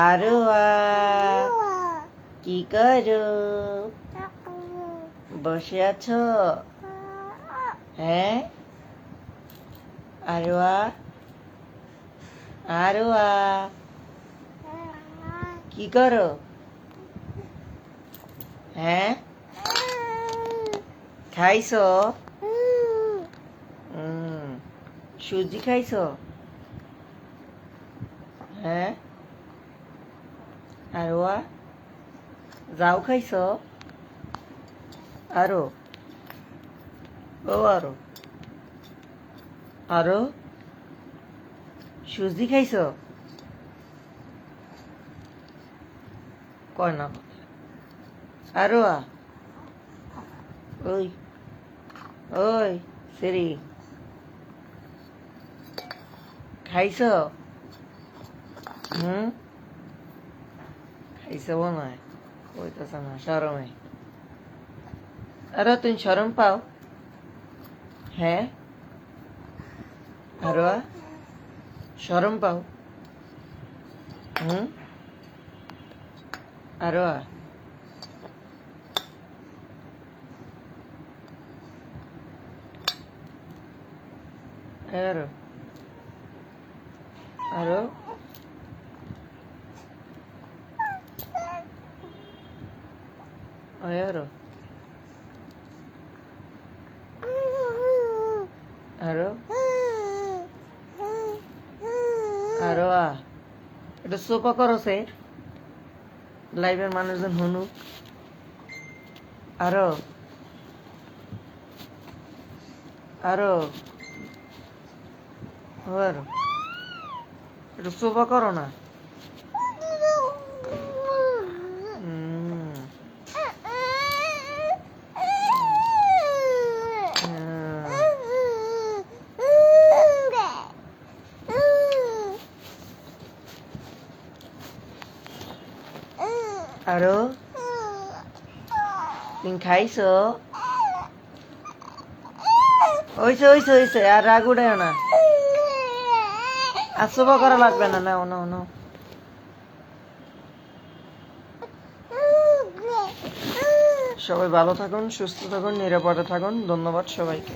আরও কি করো বসে আছো হ্যাঁ আরও আরও কি করো হ্যাঁ খাইছো হুম সুজি খাইছো হ্যাঁ আরও যাও খাইছো? আরও ও আরও আরও সুজি খাইছো? কয় না। আরও ওই ওই সিরি খাইছো? হুম? খাইছো মনে হয় কইতেছে না সরমে আরও তুমি সরম পাও হ্যাঁ আরও সরম পাও হুম আরও আরও আরও আরও আরও আরও আ এটা সোপা করছে লাইভের মানুষজন হুনুক। আরও আরও আরও একটু সোপা করো না। আরও তুমি খাইছো ওইসে ওইসে ওইসে আর রাগ উঠেও না আর সোপা করা লাগবে না নাও নাও নাও সবাই ভালো থাকুন, সুস্থ থাকুন, নিরাপদে থাকুন। ধন্যবাদ সবাইকে।